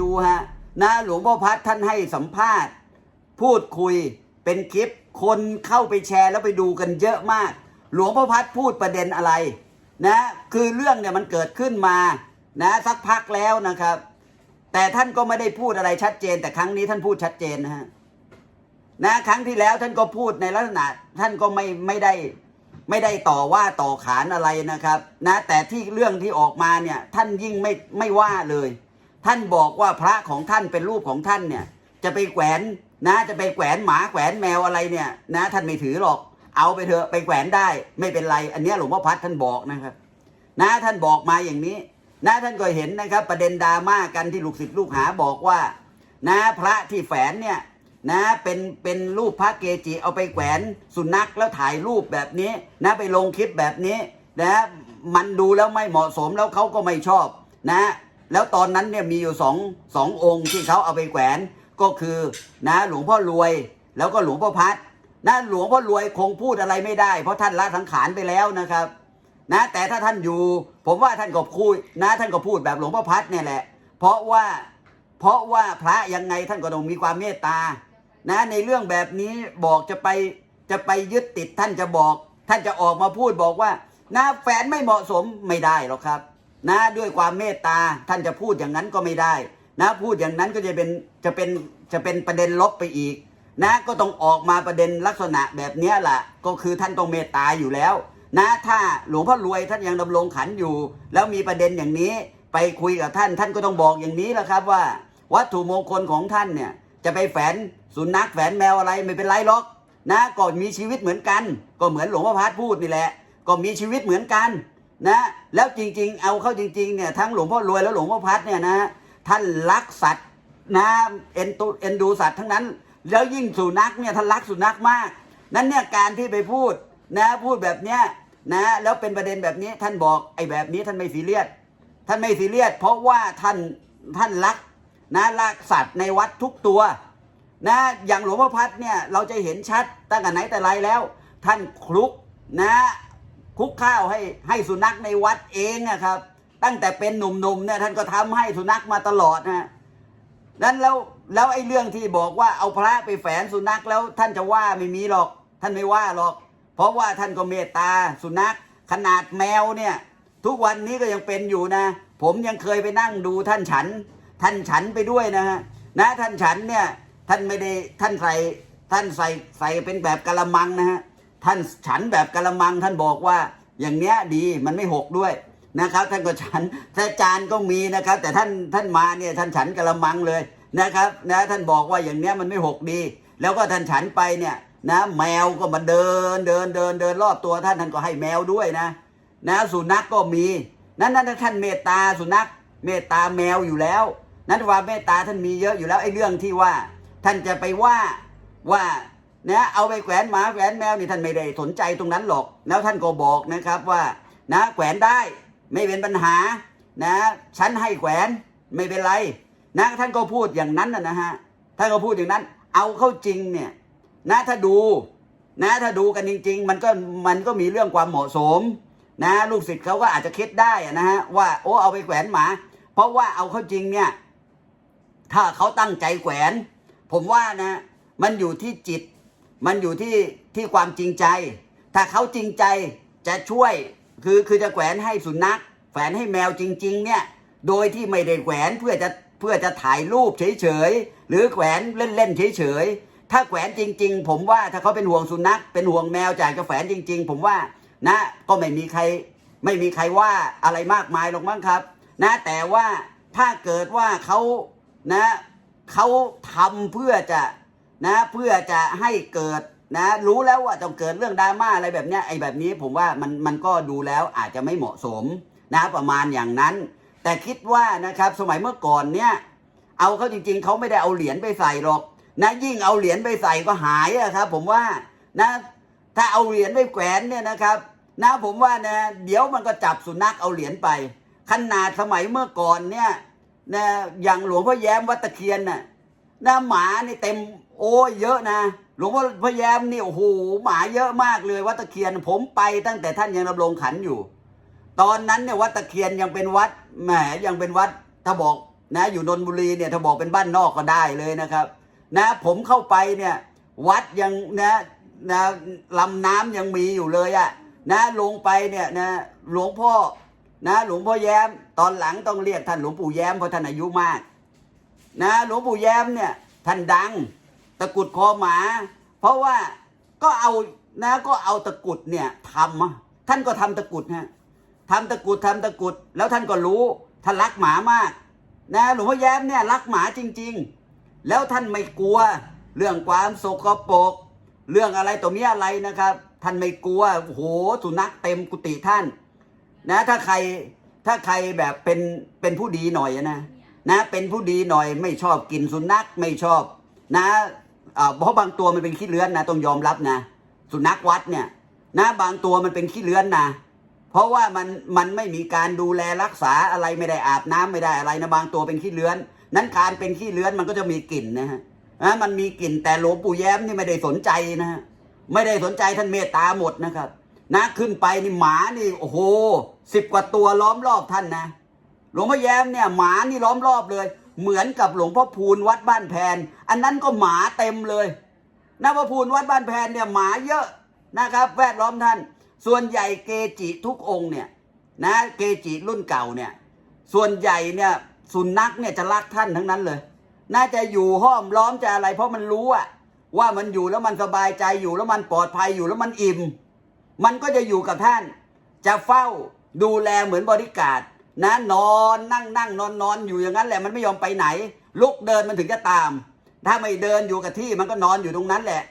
ดูฮะนะหลวงพ่อพัดท่านให้สัมภาษณ์ พูดคุยเป็นคลิปคนเข้าไปแชร์แล้วไปดูกันเยอะมาก หลวงพ่อพัดพูดประเด็นอะไร นะ คือเรื่องเนี่ยมันเกิดขึ้นมานะสักพักแล้วนะครับ แต่ท่านก็ไม่ได้พูดอะไรชัดเจน แต่ครั้งนี้ท่านพูดชัดเจนนะฮะนะครั้งที่แล้วท่านก็พูดในลักษณะ ท่านก็ไม่ไม่ได้ไม่ได้ต่อว่าต่อขานอะไรนะครับ นะ แต่ที่เรื่องที่ออกมาเนี่ย ท่านยิ่งไม่ไม่ว่าเลย ท่านบอกว่าพระของท่านเป็นรูปของท่านเนี่ย จะไปแขวนนะจะไปแขวนหมาแขวนแมวอะไรเนี่ย นะ ท่านไม่ถือหรอก เอาไปเถอะไปแขวนได้ ไม่เป็นไร อันนี้หลวงพ่อพัดท่านบอกนะครับ นะท่านบอกมาอย่างนี้ นะท่านก็เห็นนะครับ ประเด็นดราม่ากันที่ลูกศิษย์ลูกหาบอกว่า นะพระที่แฝนเนี่ยนะเป็นเป็นรูปพระเกจิเอาไปแขวนสุนัขแล้วถ่ายรูปแบบนี้ นะไปลงคลิปแบบนี้ นะ มันดูแล้วไม่เหมาะสมแล้วเขาก็ไม่ชอบ นะ แล้วตอนนั้นเนี่ยมีอยู่สองสององค์ที่เขาเอาไปแขวนก็คือนะหลวงพ่อรวยแล้วก็หลวงพ่อพัดนะหลวงพ่อรวยคงพูดอะไรไม่ได้ เพราะท่านละสังขารไปแล้วนะครับ นะ แต่ถ้าท่านอยู่ ผมว่าท่านก็พูดนะ ท่านก็พูดแบบหลวงพ่อพัดเนี่ยแหละ เพราะว่าเพราะว่าพระยังไงท่านก็ต้องมีความเมตตา นะ ในเรื่องแบบนี้บอกจะไปจะไปยึดติดท่านจะบอก ท่านจะออกมาพูดบอกว่านะแฟนไม่เหมาะสมไม่ได้หรอกครับ นะด้วยความเมตตาท่านจะพูดอย่างนั้นก็ไม่ได้ นะพูดอย่างนั้นก็จะเป็นจะเป็นจะเป็นประเด็นลบไปอีก นะก็ต้องออกมาประเด็นลักษณะแบบนี้แหละก็คือท่านต้องเมตตาอยู่แล้ว นะถ้าหลวงพ่อรวยท่านยังดำรงขันอยู่ แล้วมีประเด็นอย่างนี้ไปคุยกับท่าน ท่านก็ต้องบอกอย่างนี้แหละครับว่า วัตถุมงคลของท่านเนี่ยจะไปแฝนสุนัขแฝนแมวอะไรไม่เป็นไรหรอกนะก็มีชีวิตเหมือนกัน ก็เหมือนหลวงพ่อพัดพูดนี่แหละ ก็มีชีวิตเหมือนกัน นะแล้วจริง ๆ เอาเข้าจริงๆเนี่ยทั้งหลวงพ่อรวยแล้วหลวงพ่อพัดเนี่ยนะท่านรักสัตว์นะเอ็นตูเอ็นดูสัตว์ทั้งนั้น แล้วยิ่งสุนัขเนี่ยท่านรักสุนัขมาก นั้นเนี่ยการที่ไปพูดนะพูดแบบเนี้ยนะแล้วเป็นประเด็นแบบนี้ท่านบอกไอ้แบบนี้ท่านไม่ซีเรียสท่านไม่ซีเรียสเพราะว่าท่านท่านรักนะรักสัตว์ในวัดทุกตัวนะอย่างหลวงพ่อพัดเนี่ยเราจะเห็นชัดตั้งแต่ไหนแต่ไรแล้ว ท่านคลุกนะ คุกข้าวให้ให้สุนัขในวัดเองนะครับ ตั้งแต่เป็นหนุ่มๆเนี่ยท่านก็ทำให้สุนัขมาตลอดนะนั้นแล้วแล้วไอ้เรื่องที่บอกว่าเอาพระไปแฝนสุนัขแล้วท่านจะว่าไม่มีหรอก ท่านไม่ว่าหรอก เพราะว่าท่านก็เมตตาสุนัขขนาดแมวเนี่ยทุกวันนี้ก็ยังเป็นอยู่นะ ผมยังเคยไปนั่งดูท่านฉัน ท่านฉันไปด้วยนะฮะนะท่านฉันเนี่ยท่านไม่ได้ท่านใส่ท่านใส่ใส่เป็นแบบกะละมังนะฮะ ท่านฉันแบบกะละมังท่านบอกว่า อย่างเนี้ยดีมันไม่หกด้วยนะครับ ท่านก็ฉันแต่จานก็มีนะครับ แต่ท่านท่านมาเนี่ยท่านฉันกะละมังเลยนะครับนะท่านบอกว่าอย่างเนี้ยมันไม่หกดี แล้วก็ท่านฉันไปเนี่ยนะแมวก็มาเดินเดินเดินเดินรอบตัวท่านท่านก็ให้แมวด้วยนะ นะสุนัขกก็มีนั้นนั้นท่านเมตตาสุนัขเมตตาแมวอยู่แล้ว นั้นว่าเมตตาท่านมีเยอะอยู่แล้วไอ้เรื่องที่ว่า ท่านจะไปว่าว่า นะเอาไปแขวนหมาแขวนแมวนี่ท่านไม่ได้สนใจตรงนั้นหรอก แล้วท่านก็บอกนะครับว่านะแขวนได้ไม่เป็นปัญหานะฉันให้แขวนไม่เป็นไรนะท่านก็พูดอย่างนั้นนะนะฮะท่านก็พูดอย่างนั้น เอาเข้าจริงเนี่ยนะถ้าดูนะถ้าดูกันจริง ๆ มันก็มันก็มีเรื่องความเหมาะสม นะ ลูกศิษย์เขาก็อาจจะคิดได้นะฮะว่าโอ้เอาไปแขวนหมา เพราะว่าเอาเข้าจริงเนี่ยถ้าเขาตั้งใจแขวน ผมว่านะ มันอยู่ที่จิต มันอยู่ที่ที่ความจริงใจ ถ้าเขาจริงใจจะช่วยคือคือจะแขวนให้สุนัขแขวนให้แมวจริง ๆ เนี่ย โดยที่ไม่ได้แขวนเพื่อจะเพื่อจะถ่ายรูปเฉยๆหรือแขวนเล่นๆเฉยๆถ้าแขวนจริง ๆ ผมว่าถ้าเขาเป็นห่วงสุนัขเป็นห่วงแมวจากจะแขวนจริง ๆ ผมว่านะก็ไม่มีใครไม่มีใครว่าอะไรมากมายหรอกมั้งครับ นะแต่ว่าถ้าเกิดว่าเขานะเขาทำเพื่อจะ นะเพื่อจะให้เกิดนะรู้แล้วว่าต้องเกิดเรื่องดราม่าอะไรแบบเนี้ยไอ้แบบนี้ผมว่ามันมันก็ดูแล้วอาจจะไม่เหมาะสมนะประมาณอย่างนั้น แต่คิดว่านะครับสมัยเมื่อก่อนเนี่ยเอาเขาจริง ๆเขาไม่ได้เอาเหรียญไปใส่หรอกนะยิ่งเอาเหรียญไปใส่ก็หายอะครับ ผมว่านะถ้าเอาเหรียญไปแขวนเนี่ยนะครับนะผมว่านะเดี๋ยวมันก็จับสุนัขเอาเหรียญไป ขนาดสมัยเมื่อก่อนเนี่ยนะอย่างหลวงพ่อแย้มวัดตะเคียนน่ะนะหมานี่เต็ม โอ้ยเยอะนะหลวงพ่อพย้มนี่โอ้โหหมาเยอะมากเลยวัดตะเคียนผมไปตั้งแต่ท่านยังดำรงขันอยู่ ตอนนั้นเนี่ยวัดตะเคียนยังเป็นวัดแหมยังเป็นวัดถ้าบอกนะอยู่นนทบุรีเนี่ยถ้าบอกเป็นบ้านนอกก็ได้เลยนะครับ นะผมเข้าไปเนี่ยวัดยังนะนะลำน้ำยังมีอยู่เลยอะนะลงไปเนี่ยนะหลวงพ่อนะหลวงพ่อแย้ม ตอนหลังต้องเรียกท่านหลวงปู่แย้มเพราะท่านอายุมาก นะหลวงปู่แย้มเนี่ยท่านดัง ตะกุดคอหมา เพราะว่าก็เอานะก็เอาตะกุดเนี่ยทำท่านก็ทำตะกุดฮะทำตะกุดทำตะกุด แล้วท่านก็รู้ท่านรักหมามาก นะหลวงพ่อแย้มเนี่ยรักหมาจริง ๆ แล้วท่านไม่กลัว เรื่องความโสกปรกเรื่องอะไรตัวนี้อะไรนะครับ ท่านไม่กลัวโหสุนัขเต็มกุฏิท่าน นะ ถ้าใครถ้าใครแบบเป็นเป็นผู้ดีหน่อยนะนะ เป็นผู้ดีหน่อยไม่ชอบกินสุนัขไม่ชอบ นะ เพราะบางตัวมันเป็นขี้เลื้อนนะต้องยอมรับนะ สุนัขวัดเนี่ยนะบางตัวมันเป็นขี้เลื้อนนะเพราะว่ามันมันไม่มีการดูแลรักษาอะไรไม่ได้อาบน้ำไม่ได้อะไรนะบางตัวเป็นขี้เลื้อน นั้นการเป็นขี้เลื้อนมันก็จะมีกลิ่นนะฮะนะมันมีกลิ่นแต่หลวงปู่แย้มนี่ไม่ได้สนใจนะฮะไม่ได้สนใจท่านเมตตาหมดนะครับ นะขึ้นไปนี่หมานี่โอ้โหสิบกว่าตัวล้อมรอบท่านนะหลวงพ่อแย้มเนี่ยหมานี่ล้อมรอบเลย เหมือนกับหลวงพ่อพูนวัดบ้านแพน อันนั้นก็หมาเต็มเลยนะพ่อพูนวัดบ้านแพนเนี่ยหมาเยอะนะครับ แวดล้อมท่าน ส่วนใหญ่เกจิทุกองเนี่ยนะเกจิรุ่นเก่าเนี่ยส่วนใหญ่เนี่ยสุนัขเนี่ยจะรักท่านทั้งนั้นเลย น่าจะอยู่ห้อมล้อมจะอะไร เพราะมันรู้อะว่ามันอยู่แล้วมันสบายใจอยู่แล้วมันปลอดภัยอยู่แล้วมันอิ่ม มันก็จะอยู่กับท่าน จะเฝ้าดูแลเหมือนบริการ นะนอนนั่งนั่งนอนนอนอยู่อย่างนั้นแหละมันไม่ยอมไปไหน ลุกเดินมันถึงจะตาม ถ้าไม่เดินอยู่กับที่มันก็นอนอยู่ตรงนั้นแหละ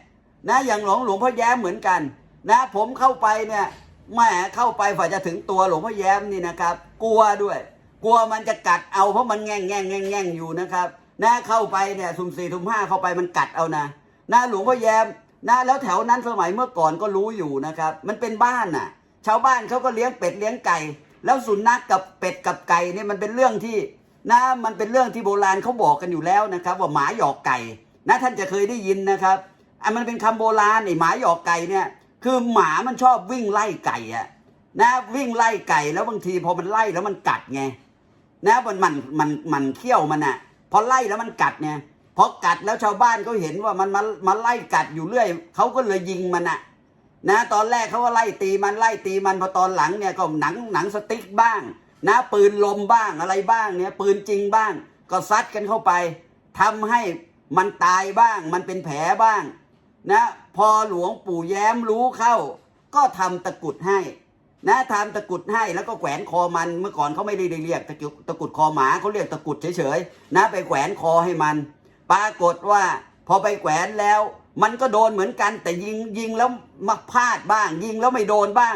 นะอย่างหลวงหลวงพ่อแย้มเหมือนกัน นะผมเข้าไปเนี่ยแหม่เข้าไปฝ่าจะถึงตัวหลวงพ่อแย้มนี่นะครับ กลัวด้วย กลัวมันจะกัดเอาเพราะมันแง่งแง่งแง่งแง่งอยู่นะครับนะเข้าไปเนี่ยสุ่มสี่สุ่มห้าเข้าไปมันกัดเอานะนะหลวงพ่อแย้มนะแล้วแถวนั้นสมัยเมื่อก่อนก็รู้อยู่นะครับ มันเป็นบ้านน่ะ ชาวบ้านเขาก็เลี้ยงเป็ดเลี้ยงไก่ แล้วสุนัขกกับเป็ดกับไก่เนี่ยมันเป็นเรื่องที่นะมันเป็นเรื่องที่โบราณเขาบอกกันอยู่แล้วนะครับ ว่าหมาหยอกไก่นะท่านจะเคยได้ยินนะครับอะมันเป็นคำโบราณไอ้หมาหยอกไก่เนี่ยคือหมามันชอบวิ่งไล่ไก่อะนะวิ่งไล่ไก่แล้วบางทีพอมันไล่แล้วมันกัดไงนะมันมันมันมันเขี้ยวมันอะพอไล่แล้วมันกัดไงพอกัดแล้วชาวบ้านเขาเห็นว่ามันมามาไล่กัดอยู่เรื่อยเขาก็เลยยิงมันอะ นะตอนแรกเขาก็ไล่ตีมันไล่ตีมันพอตอนหลังเนี่ยก็หนังหนังสติ๊กบ้าง นะปืนลมบ้างอะไรบ้างเนี่ยปืนจริงบ้าง ก็ซัดกันเข้าไปทำให้มันตายบ้าง มันเป็นแผลบ้าง นะ พอหลวงปู่แย้มรู้เข้า ก็ทำตะกุดให้ นะทำตะกุดให้แล้วก็แขวนคอมันเมื่อก่อนเขาไม่ได้เรียกตะกุดตะกุดคอหมาเขาเรียกตะกุดเฉยๆนะไปแขวนคอให้มัน ปรากฏว่าพอไปแขวนแล้ว มันก็โดนเหมือนกันแต่ยิงยิงแล้วมาพลาดบ้าง ยิงแล้วไม่โดนบ้าง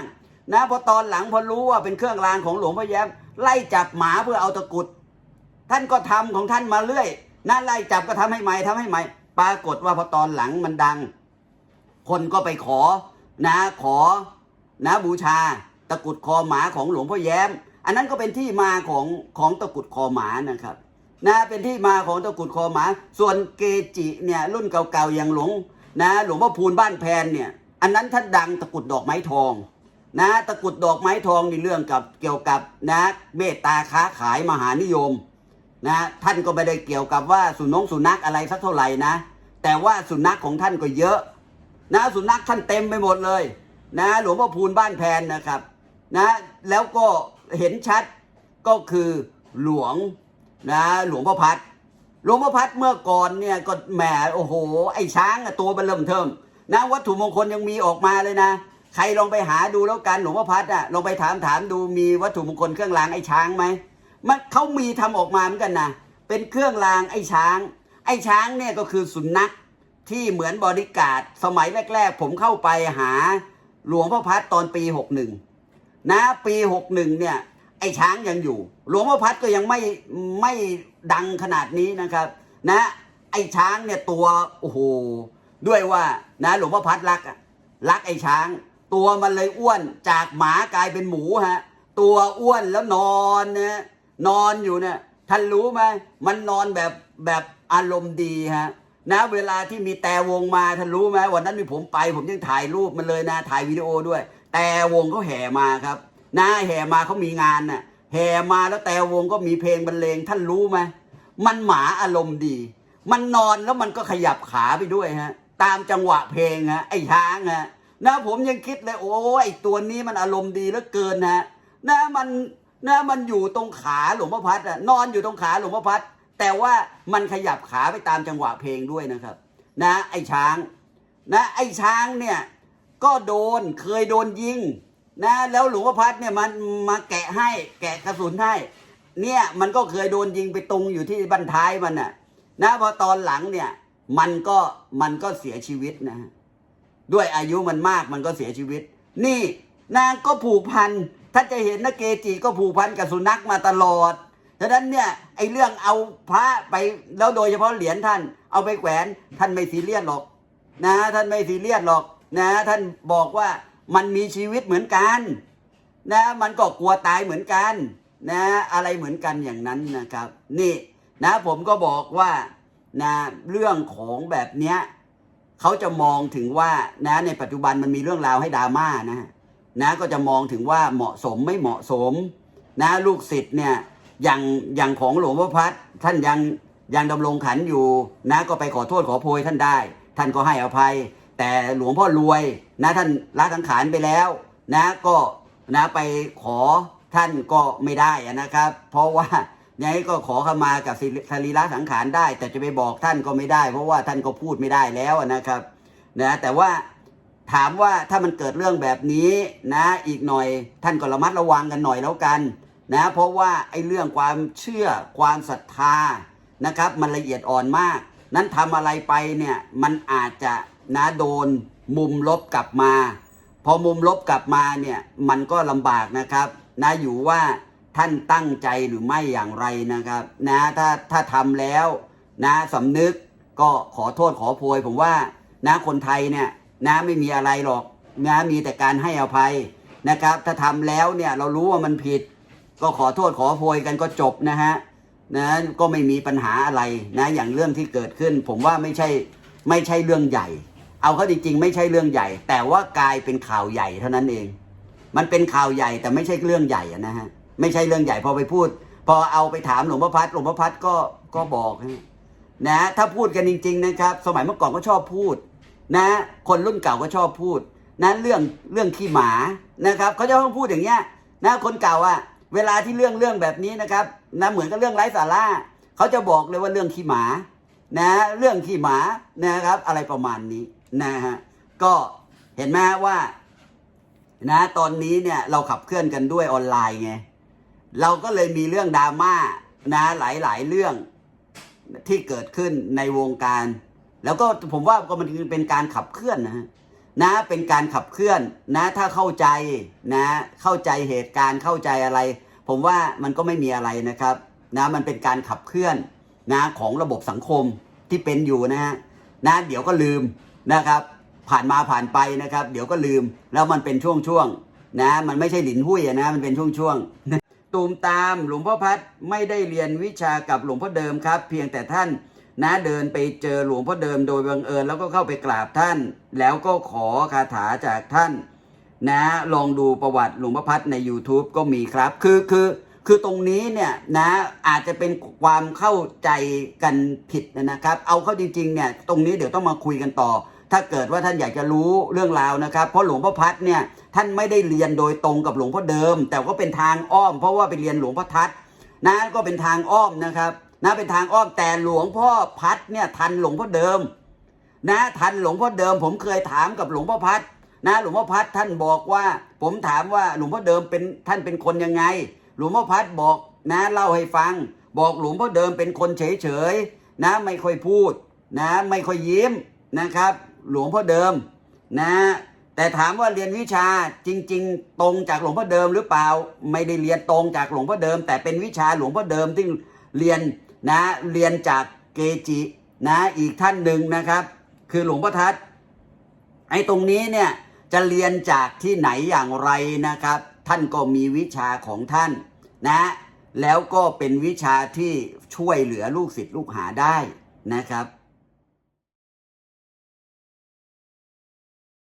นะพอตอนหลังพอรู้ว่าเป็นเครื่องรางของหลวงพ่อแย้มไล่จับหมาเพื่อเอาตะกุด ท่านก็ทำของท่านมาเรื่อยนะไล่จับก็ทำให้ใหม่ทำให้ใหม่ ปรากฏว่าพอตอนหลังมันดัง คนก็ไปขอนะขอนะบูชาตะกุดคอหมาของหลวงพ่อแย้ม อันนั้นก็เป็นที่มาของของตะกุดคอหมานะครับ นะเป็นที่มาของตะกุดคอหมา ส่วนเกจิเนี่ยรุ่นเก่าๆอย่างหลวงนะหลวงพ่อพูนบ้านแพนเนี่ยอันนั้นท่านดังตะกุดดอกไม้ทองนะตะกุดดอกไม้ทองในเรื่องกับเกี่ยวกับนะเมตตาค้าขายมหานิยมนะท่านก็ไม่ได้เกี่ยวกับว่าสุนงสุนัขอะไรสักเท่าไหร่นะ แต่ว่าสุนัขของท่านก็เยอะนะสุนัขท่านเต็มไปหมดเลยนะหลวงพ่อพูนบ้านแพนนะครับนะแล้วก็เห็นชัดก็คือหลวง นะหลวงพ่อพัดหลวงพ่อพัดเมื่อก่อนเนี่ยก็แหมโอ้โห ไอ้ช้างอะตัวเบลเริ่มเทิมนะวัตถุมงคลยังมีออกมาเลยนะ ใครลองไปหาดูแล้วกันหลวงพ่อพัดอะลองไปถามถามดูมีวัตถุมงคลเครื่องรางไอ้ช้างไหมมันเขามีทำออกมาเหมือนกันนะเป็นเครื่องรางไอ้ช้าง ไอ้ช้างเนี่ยก็คือสุนัขที่เหมือนบริการสมัยแรก ๆ ผมเข้าไปหาหลวงพ่อพัดตอนปีหกหนึ่งนะปีหกหนึ่งเนี่ย ไอ้ช้างยังอยู่ หลวงพ่อพัดก็ยังไม่ไม่ดังขนาดนี้นะครับ นะ ไอ้ช้างเนี่ยตัวโอ้โหด้วยว่านะหลวงพ่อพัดรักอะรักไอ้ช้าง ตัวมันเลยอ้วนจากหมากลายเป็นหมูฮะตัวอ้วนแล้วนอนนะนอนอยู่เนี่ยท่านรู้ไหมมันนอนแบบแบบอารมณ์ดีฮะนะเวลาที่มีแต่วงมาท่านรู้ไหมวันนั้นมีผมไป ผมยังถ่ายรูปมันเลยนะถ่ายวิดีโอด้วย แต่วงเขาแห่มาครับ นะแห่มาเขามีงานน่ะแห่มาแล้วแต่วงก็มีเพลงบรรเลงท่านรู้ไหมมันหมาอารมณ์ดี มันนอนแล้วมันก็ขยับขาไปด้วยฮะ ตามจังหวะเพลงฮะไอ้ช้างฮะนะผมยังคิดเลย โอ้ไอ้ตัวนี้มันอารมณ์ดีเหลือเกินนะนะมันนะมันอยู่ตรงขาหลวงพ่อพัดอะนอนอยู่ตรงขาหลวงพ่อพัดแต่ว่ามันขยับขาไปตามจังหวะเพลงด้วยนะครับ นะ ไอ้ช้าง นะ ไอ้ช้างเนี่ย ก็โดนเคยโดนยิง นะแล้วหลวงพ่อพัดเนี่ยมันมาแกะให้แกะกระสุนให้ เนี่ยมันก็เคยโดนยิงไปตรงอยู่ที่บันท้ายมันน่ะ นะพอตอนหลังเนี่ย มันก็มันก็เสียชีวิตนะฮะด้วยอายุมันมากมันก็เสียชีวิต นี่นางก็ผูกพันท่านจะเห็นนะเกจิก็ผูกพันกับสุนัขมาตลอดฉะนั้นเนี่ยไอ้เรื่องเอาพระไปแล้วโดยเฉพาะเหรียญท่าน เอาไปแขวนท่านไม่ซีเรียสหรอก นะ ท่านไม่ซีเรียสหรอก นะ ท่านบอกว่า มันมีชีวิตเหมือนกันนะมันก็กลัวตายเหมือนกันนะอะไรเหมือนกันอย่างนั้นนะครับนี่นะผมก็บอกว่านะเรื่องของแบบเนี้ยเขาจะมองถึงว่านะในปัจจุบันมันมีเรื่องราวให้ดราม่านะนะก็จะมองถึงว่าเหมาะสมไม่เหมาะสม นะลูกศิษย์เนี่ยอย่างอย่างของหลวงพ่อพัดท่านยังยังดำรงขันอยู่นะก็ไปขอโทษขอโพยท่านได้ ท่านก็ให้อภัย แต่หลวงพ่อรวยนะท่านละสังขารไปแล้วนะก็นะไปขอท่านก็ไม่ได้นะครับ เพราะว่ายังไงก็ขอเข้ามากับศิริสรีระสังขารได้ แต่จะไปบอกท่านก็ไม่ได้ เพราะว่าท่านก็พูดไม่ได้แล้วนะครับนะแต่ว่าถามว่าถ้ามันเกิดเรื่องแบบนี้นะอีกหน่อยท่านก็ระมัดระวังกันหน่อยแล้วกันนะเพราะว่าไอ้เรื่องความเชื่อความศรัทธานะครับ มันละเอียดอ่อนมาก นั้นทำอะไรไปเนี่ยมันอาจจะ นะโดนมุมลบกลับมา พอมุมลบกลับมาเนี่ยมันก็ลำบากนะครับนะอยู่ว่าท่านตั้งใจหรือไม่อย่างไรนะครับ นะถ้าถ้าทำแล้วนะสำนึกก็ขอโทษขอโพยผมว่านะคนไทยเนี่ยนะไม่มีอะไรหรอกนะมีแต่การให้อภัยนะครับ ถ้าทำแล้วเนี่ยเรารู้ว่ามันผิด ก็ขอโทษขอโพยกันก็จบนะฮะนะก็ไม่มีปัญหาอะไรนะอย่างเรื่องที่เกิดขึ้น ผมว่าไม่ใช่ไม่ใช่เรื่องใหญ่ เอาเข้าจริงๆไม่ใช่เรื่องใหญ่ แต่ว่ากลายเป็นข่าวใหญ่เท่านั้นเอง มันเป็นข่าวใหญ่แต่ไม่ใช่เรื่องใหญ่นะฮะไม่ใช่เรื่องใหญ่พอไปพูด พอเอาไปถามหลวงพ่อพัดหลวงพ่อพัดก็ก็บอกนะถ้าพูดกันจริง ๆ นะครับ สมัยเมื่อก่อนก็ชอบพูด นะ คนรุ่นเก่าก็ชอบพูดนะเรื่องเรื่องขี้หมานะครับเขาจะต้องพูดอย่างเงี้ยนะคนเก่าอะ เวลาที่เรื่องเรื่องแบบนี้นะครับนะเหมือนกับเรื่องไร้สาระเขาจะบอกเลยว่าเรื่องขี้หมา นะ เรื่องขี้หมานะครับ อะไรประมาณนี้ นะฮะก็เห็นไหมว่านะตอนนี้เนี่ยเราขับเคลื่อนกันด้วยออนไลน์ไงเราก็เลยมีเรื่องดราม่านะหลายๆเรื่องที่เกิดขึ้นในวงการ แล้วก็ผมว่าก็มันเป็นการขับเคลื่อนนะฮะนะเป็นการขับเคลื่อนนะถ้าเข้าใจนะเข้าใจเหตุการณ์เข้าใจอะไร ผมว่ามันก็ไม่มีอะไรนะครับนะมันเป็นการขับเคลื่อนนะของระบบสังคมที่เป็นอยู่นะฮะนะเดี๋ยวก็ลืม นะครับ ผ่านมาผ่านไปนะครับ เดี๋ยวก็ลืมแล้วมันเป็นช่วงๆนะ มันไม่ใช่หลินหุ้ยนะมันเป็นช่วงๆตูมตามหลวงพ่อพัดไม่ได้เรียนวิชากับหลวงพ่อเดิมครับ เพียงแต่ท่านนะเดินไปเจอหลวงพ่อเดิมโดยบังเอิญแล้วก็เข้าไปกราบท่าน แล้วก็ขอคาถาจากท่าน นะลองดูประวัติหลวงพ่อพัดใน YouTube ก็มีครับ คือคือคือตรงนี้เนี่ยนะอาจจะเป็นความเข้าใจกันผิดนะครับ เอาเข้าจริงๆเนี่ยตรงนี้เดี๋ยวต้องมาคุยกันต่อ ถ้าเกิดว่าท่านอยากจะรู้เรื่องราวนะครับ เพราะหลวงพ่อพัดเนี่ยท่านไม่ได้เรียนโดยตรงกับหลวงพ่อเดิม แต่ก็เป็นทางอ้อม เพราะว่าไปเรียนหลวงพ่อทัดนะก็เป็นทางอ้อมนะครับนะเป็นทางอ้อมแต่หลวงพ่อพัดเนี่ยทันหลวงพ่อเดิม นะทันหลวงพ่อเดิม ผมเคยถามกับหลวงพ่อพัดนะหลวงพ่อพัดท่านบอกว่า ผมถามว่าหลวงพ่อเดิมเป็นท่านเป็นคนยังไง หลวงพ่อพัดบอกนะเล่าให้ฟัง บอกหลวงพ่อเดิมเป็นคนเฉยเฉยนะไม่ค่อยพูดนะไม่ค่อยยิ้มนะครับ หลวงพ่อเดิมนะแต่ถามว่าเรียนวิชาจริง ๆ ตรงจากหลวงพ่อเดิมหรือเปล่า ไม่ได้เรียนตรงจากหลวงพ่อเดิม แต่เป็นวิชาหลวงพ่อเดิมที่เรียนนะเรียนจากเกจินะอีกท่านหนึ่งนะครับ คือหลวงพ่อทัดไอ้ตรงนี้เนี่ยจะเรียนจากที่ไหนอย่างไรนะครับ ท่านก็มีวิชาของท่านนะแล้วก็เป็นวิชาที่ช่วยเหลือลูกศิษย์ลูกหาได้นะครับ